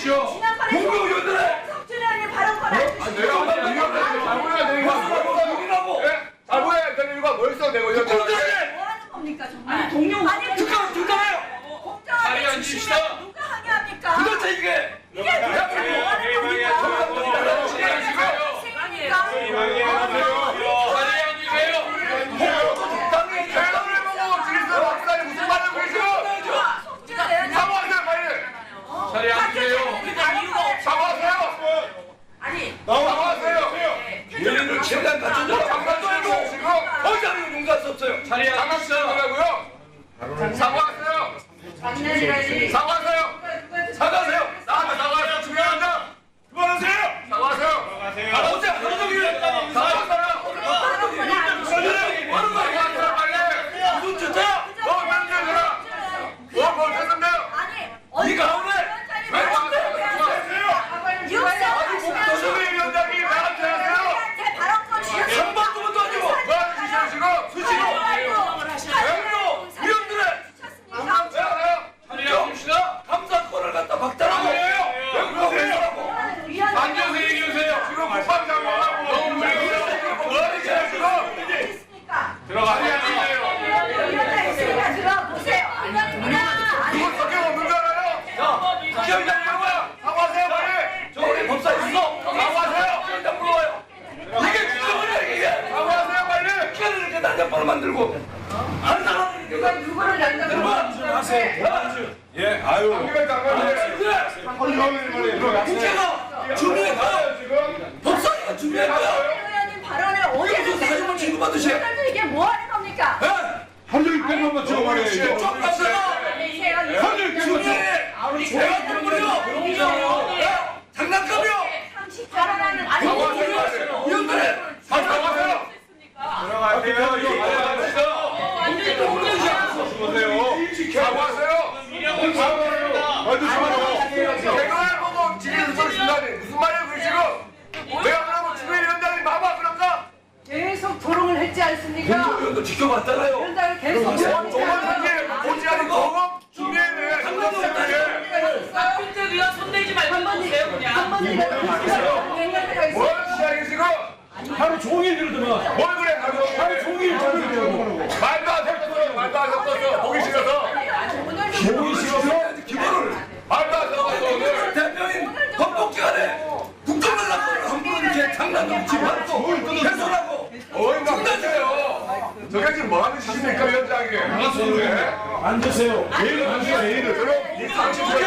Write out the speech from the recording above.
보십시오. 지난번에 공부 의원들의 석준이 형님 발언권 안 아, 주시고 내가 한번 이겨내. 잘 보여야 돼, 이거. 누구라고? 예? 잘 보여야 돼, 이거. 멋있어, 내가 이거. 공정해! 뭐 하는 겁니까 정말? 아니, 동료 아니 특강 특강해요. 공정하게 자리 앉으시죠. 주시면 누가 항의합니까? 도대체 이게 이게 도대체 뭐 하는 겁니까? 자리 앉으세요. 자리 앉으세요. 대답을 해보고 질서 박사님 무슨 말을 그러시고. 사과하세요, 빨리. 자리 앉으세요. 이유가 없어. 사과하세요. 아니, 사과하세요. 우리를 최대한 갖춰줘. 장난도 지금. 어차피 앉으시라고요. 사과하세요. 장난이라지. 사과하세요. 사과하세요. 나한테 사과하세요. 중요합니다. 그만하세요. 사과하세요. 아, 어제 하루 종일 사과하세요. 사과하세요, 빨리. 무슨 짓이야? 너 면제해라. 뭐, 뭐 됐는데요? 네가 오늘 왜 조수미 위원장이 나한테 하세요. 한 번도 못 가지고 뭐하는 짓이야, 지금? 수시로. 대표 위원들의 왜 하세요? 자리 앉읍시다. 감사권을 갖다 박탈하고 아니에요. 왜 그러세요? 앉아서 얘기해주세요. 지금 국방장관하고 너무 무리해서 뭐하는 짓이야, 지금? 들어가세요. 이거 성격 없는 줄 알아요? 자, 기억장 뭐야? 사과하세요, 빨리. 저 우리 법사 있어. 사과하세요. 기억장 불러와요. 이게 기억이야 이게. 사과하세요, 빨리. 기억을 난장판을 만들고 한 사람이 누가 누구를 난다고 하세요. 예, 아유. 국회. 국회가 준비해 가요. 지금. 법사위가 준비해 가요. 계속 사회만 취급받으시. 이게 뭐 하는 겁니까? 뺑 한번 치고 말이에요. 이거. 좀 종일 뺑 한번 치고. 중요해. 내가 눈물이요. 장난감이요. 자라나는 아니 사과하세요, 빨리. 위원들의 사과하세요. 들어가세요. 이거 완전히 동료야. 보세요. 사과하세요. 받으시고. 대가를 보고 지금 소리 준다니 무슨 말이에요 그 지금 내가 그러면 주민위원장이 마마 그럴까? 계속 토론을 했지 않습니까? 공조위원도 지켜봤잖아요. 현장을 계속 저번 주에 보지 않은 거고 주민회 상관없는데 박빈대 위원 손대지 말고 보세요 그냥. 뭘 시작이 지금 하루 종일 이러더만. 뭘 그래 가서 하루 종일 저를 이러더만. 말도 안 섞었어 말도 안 섞었어 보기 싫어서 보기 싫어서. 기본을 말도 안 섞었어 오늘 대표인 헌법기관에 국정연락권을 함부로 이렇게 장난감 집어넣고 훼손하고. 어이 막하세요. 저게 지금 뭐 하는 짓입니까 위원장이 앉으세요. 내일 앉으세요. 내일. 그럼 이 당신 저게